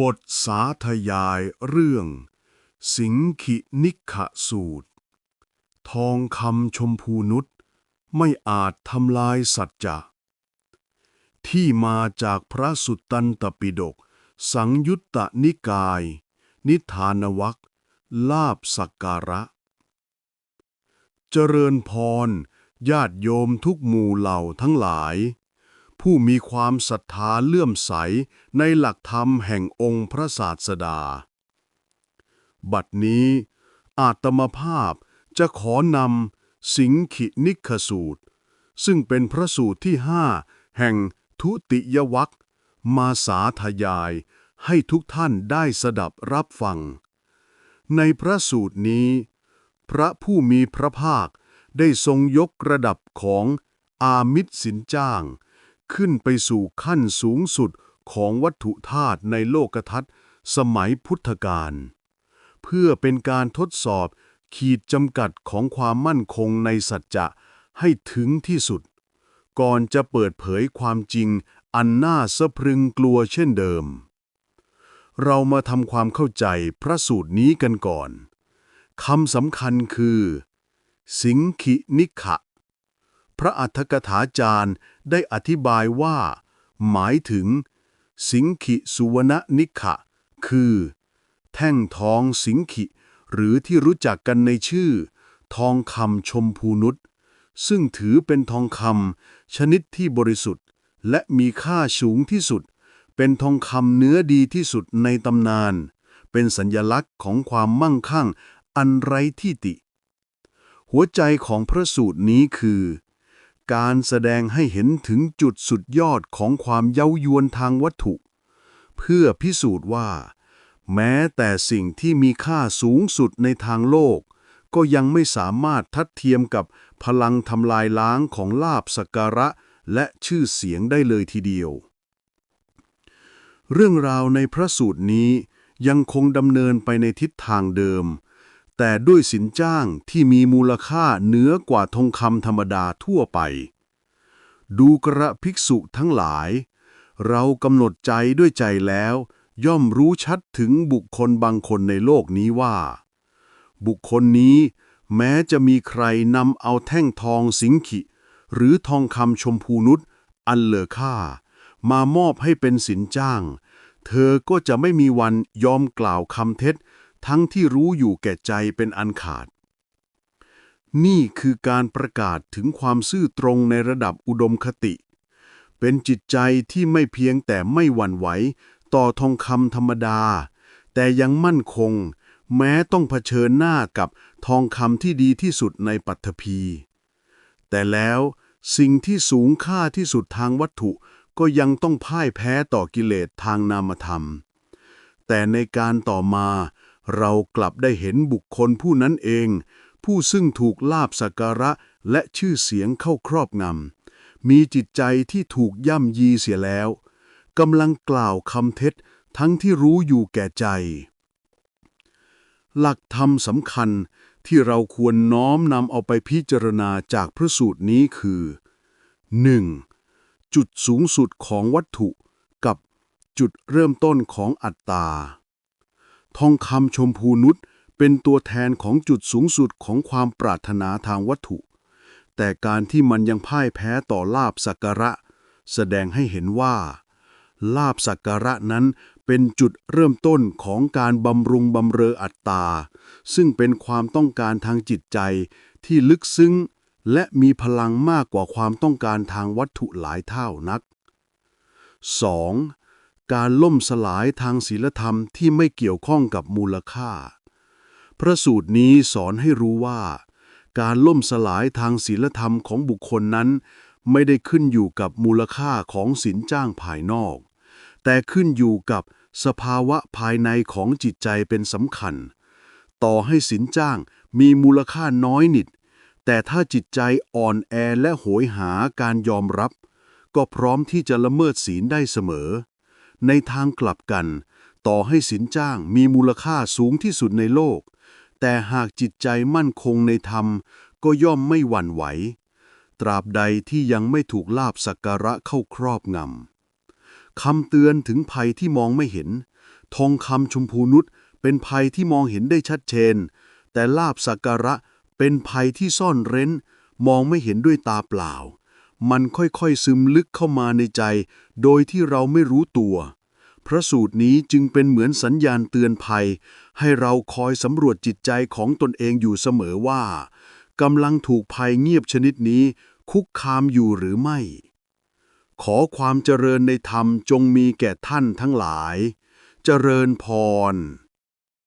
บทสาธยายเรื่อง สิงขินิขสูตร ทองคำชมพูนุษไม่อาจทำลายสัจจะที่มาจากพระสุตตันตปิฎกสังยุตตนิกาย นิทานวักลาบสักการะ เจริญพร ญาติโยมทุกหมู่เหล่าทั้งหลาย ผู้มีความศรัทธาเลื่อมใสในหลักธรรมแห่งองค์พระศาสดา บัดนี้ อาตมภาพจะขอนำสิงขินิคสูตร ซึ่งเป็นพระสูตรที่ห้าแห่งทุติยวัคมาสาธยายให้ทุกท่านได้สดับรับฟัง ในพระสูตรนี้ พระผู้มีพระภาคได้ทรงยกระดับของอามิตรสินจ้าง ขึ้นไปสู่ขั้นสูงสุดของวัตถุธาตุในโลกทัศน์สมัยพุทธกาลเพื่อเป็นการทดสอบขีดจำกัดของความมั่นคงในสัจจะให้ถึงที่สุด ก่อนจะเปิดเผยความจริงอันน่าสะพรึงกลัวเช่นเดิม เรามาทำความเข้าใจพระสูตรนี้กันก่อนคำสำคัญคือ สิงขินิขะ ระอัฏฐกถาจารย์ได้อธิบายว่า หมายถึง สิงขิสุวรรณนิขะ คือ แท่งทองสิงขิ หรือที่รู้จักกันในชื่อ ทองคำชมพูนุษซึ่งถือเป็นทองคำชนิดที่บริสุทธิ์ และมีค่าสูงที่สุด เป็นทองคำเนื้อดีที่สุดในตำนาน เป็นสัญญลักษณ์ของความมั่งคั่งอันไร้ที่ติ หัวใจของพระสูตรนี้คือ การแสดงให้เห็นถึงจุดสุดยอดของความเย้ายวนทางวัตถุ เพื่อพิสูจน์ว่า แม้แต่สิ่งที่มีค่าสูงสุดในทางโลก ก็ยังไม่สามารถทัดเทียมกับพลังทำลายล้างของลาบสักการะและชื่อเสียงได้เลยทีเดียว เรื่องราวในพระสูตรนี้ยังคงดำเนินไปในทิศทางเดิม แต่ด้วยสินจ้างที่มีมูลค่าเหนือกว่าทองคำธรรมดาทั่วไป ดูกระภิกษุทั้งหลาย เรากำหนดใจด้วยใจแล้ว ย่อมรู้ชัดถึงบุคคลบางคนในโลกนี้ว่า บุคคลนี้แม้จะมีใครนำเอาแท่งทองสิงขิ หรือทองคำชมพูนุษอันเลอค่ามามอบให้เป็นสินจ้าง เธอก็จะไม่มีวันยอมกล่าวคำเท็จ ทั้งที่รู้อยู่แก่ใจเป็นอันขาด นี่คือการประกาศถึงความซื่อตรงในระดับอุดมคติ เป็นจิตใจที่ไม่เพียงแต่ไม่หวั่นไหว ต่อทองคำธรรมดา แต่ยังมั่นคง แม้ต้องเผชิญหน้ากับทองคำที่ดีที่สุดในปัตภีแต่แล้วสิ่งที่สูงค่าที่สุดทางวัตถุก็ยังต้องพ่ายแพ้ต่อกิเลสทางนามธรรม แต่ในการต่อมา เรากลับได้เห็นบุคคลผู้นั้นเอง ผู้ซึ่งถูกลาบสักการะและชื่อเสียงเข้าครอบงำ มีจิตใจที่ถูกย่ำยีเสียแล้วกำลังกล่าวคำเท็จทั้งที่รู้อยู่แก่ใจ หลักธรรมสำคัญที่เราควรน้อมนำเอาไปพิจารณาจากพระสูตรนี้คือ 1. จุดสูงสุดของวัตถุกับจุดเริ่มต้นของอัตตา ทองคำชมพูนุษเป็นตัวแทนของจุดสูงสุดของความปรารถนาทางวัตถุ แต่การที่มันยังพ่ายแพ้ต่อลาบสักการะ แสดงให้เห็นว่า ลาบสักการะนั้นเป็นจุดเริ่มต้นของการบำรุงบำเรออัตตา ซึ่งเป็นความต้องการทางจิตใจที่ลึกซึ้ง และมีพลังมากกว่าความต้องการทางวัตถุหลายเท่านัก 2. การล่มสลายทางศีลธรรมที่ไม่เกี่ยวข้องกับมูลค่า พระสูตรนี้สอนให้รู้ว่า การล่มสลายทางศีลธรรมของบุคคลนั้น ไม่ได้ขึ้นอยู่กับมูลค่าของสินจ้างภายนอก แต่ขึ้นอยู่กับสภาวะภายในของจิตใจเป็นสำคัญ ต่อให้สินจ้างมีมูลค่าน้อยนิด แต่ถ้าจิตใจอ่อนแอและโหยหาการยอมรับ ก็พร้อมที่จะละเมิดศีลได้เสมอ ในทางกลับกัน ต่อให้สินจ้างมีมูลค่าสูงที่สุดในโลก แต่หากจิตใจมั่นคงในธรรม ก็ย่อมไม่หวั่นไหว ตราบใดที่ยังไม่ถูกลาบสักการะเข้าครอบงำคำเตือนถึงภัยที่มองไม่เห็น ทองคำชมพูนุชเป็นภัยที่มองเห็นได้ชัดเจน แต่ลาบสักการะเป็นภัยที่ซ่อนเร้น มองไม่เห็นด้วยตาเปล่า มันค่อยๆซึมลึกเข้ามาในใจ โดยที่เราไม่รู้ตัว พระสูตรนี้จึงเป็นเหมือนสัญญาณเตือนภัย ให้เราคอยสำรวจจิตใจของตนเองอยู่เสมอว่ากำลังถูกภัยเงียบชนิดนี้ คุกคามอยู่หรือไม่ ขอความเจริญในธรรมจงมีแก่ท่านทั้งหลาย เจริญพร